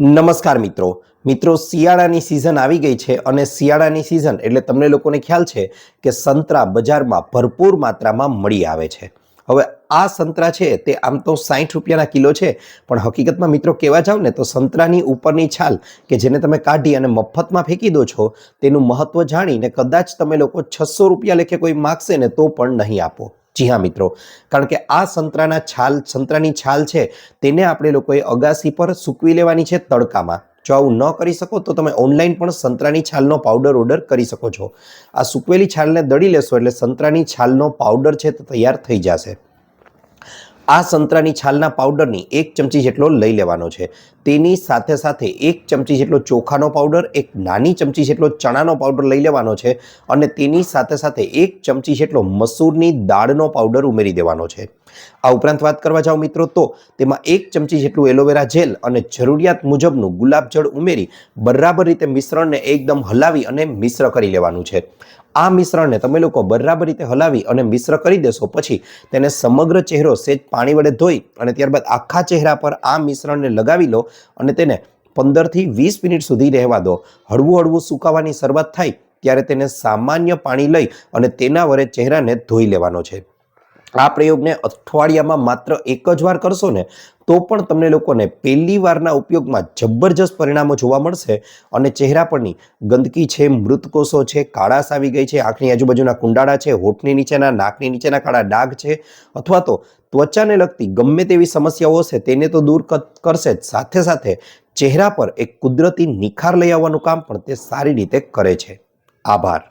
નમસ્કાર મિત્રો. મિત્રો, શિયાળાની સિઝન આવી ગઈ છે અને શિયાળાની સિઝન એટલે તમને લોકોને ખ્યાલ છે કે સંતરા બજારમાં ભરપૂર માત્રામાં મળી આવે છે. હવે આ સંતરા છે તે આમ તો સાઠ રૂપિયાના કિલો છે, પણ હકીકતમાં મિત્રો કહેવા જાવ ને તો સંતરાની ઉપરની છાલ કે જેને તમે કાઢી અને મફતમાં ફેંકી દો છો, તેનું મહત્વ જાણીને કદાચ તમે લોકો છસો રૂપિયા લેખે કોઈ માગશે ને તો પણ નહીં આપો. જી હા, મિત્રો. કારણ કે આ સંતરાના છાલ, સંતરાની છાલ છે, તેને આપણે લોકોએ અગાસી પર સૂકવી લેવાની છે તડકામાં. જો આવું ન કરી શકો, તો તમે ઓનલાઈન પણ સંતરાની છાલનો પાવડર ઓર્ડર કરી શકો છો. આ સૂકવેલી છાલને દળી લેશો એટલે સંતરાની છાલનો પાવડર છે તે તૈયાર થઈ જશે. આ સંતરાની છાલના પાવડરની એક ચમચી જેટલો લઈ લેવાનો છે. તેની સાથે સાથે એક ચમચી જેટલો ચોખાનો પાવડર, એક નાની ચમચી જેટલો ચણાનો પાવડર લઈ લેવાનો છે અને તેની સાથે સાથે એક ચમચી જેટલો મસૂરની દાળનો પાવડર ઉમેરી દેવાનો છે. આ ઉપરાંત વાત કરવા જાઓ મિત્રો તો તેમાં એક ચમચી જેટલું એલોવેરા જેલ અને જરૂરિયાત મુજબનું ગુલાબજળ ઉમેરી બરાબર રીતે મિશ્રણને એકદમ હલાવી અને મિશ્ર કરી લેવાનું છે. આ મિશ્રણને તમે લોકો બરાબર રીતે હલાવી અને મિશ્ર કરી દેશો. પછી તેને સમગ્ર ચહેરો સેજ પાણી વડે ધોઈ અને ત્યારબાદ આખા ચહેરા પર આ મિશ્રણને લગાવી લો અને તેને પંદરથી વીસ મિનિટ સુધી રહેવા દો. હળવું હળવું સુકાવાની શરૂઆત થાય ત્યારે તેને સામાન્ય પાણી લઈ અને તેના વડે ચહેરાને ધોઈ લેવાનો છે. આ પ્રયોગને અઠવાડિયામાં માત્ર એક જ વાર કરશો ને, તો પણ તમને લોકોને પહેલી વારના ઉપયોગમાં જબરજસ્ત પરિણામો જોવા મળશે અને ચહેરા પરની ગંદકી છે, મૃતકોષો છે, કાળાશ આવી ગઈ છે, આંખની આજુબાજુના કુંડાળા છે, હોઠની નીચેના, નાકની નીચેના કાળા ડાઘ છે, અથવા તો ત્વચાને લગતી ગમે તેવી સમસ્યાઓ હશે તેને તો દૂર કરશે જ. સાથે સાથે ચહેરા પર એક કુદરતી નિખાર લઈ આવવાનું કામ પણ તે સારી રીતે કરે છે. આભાર.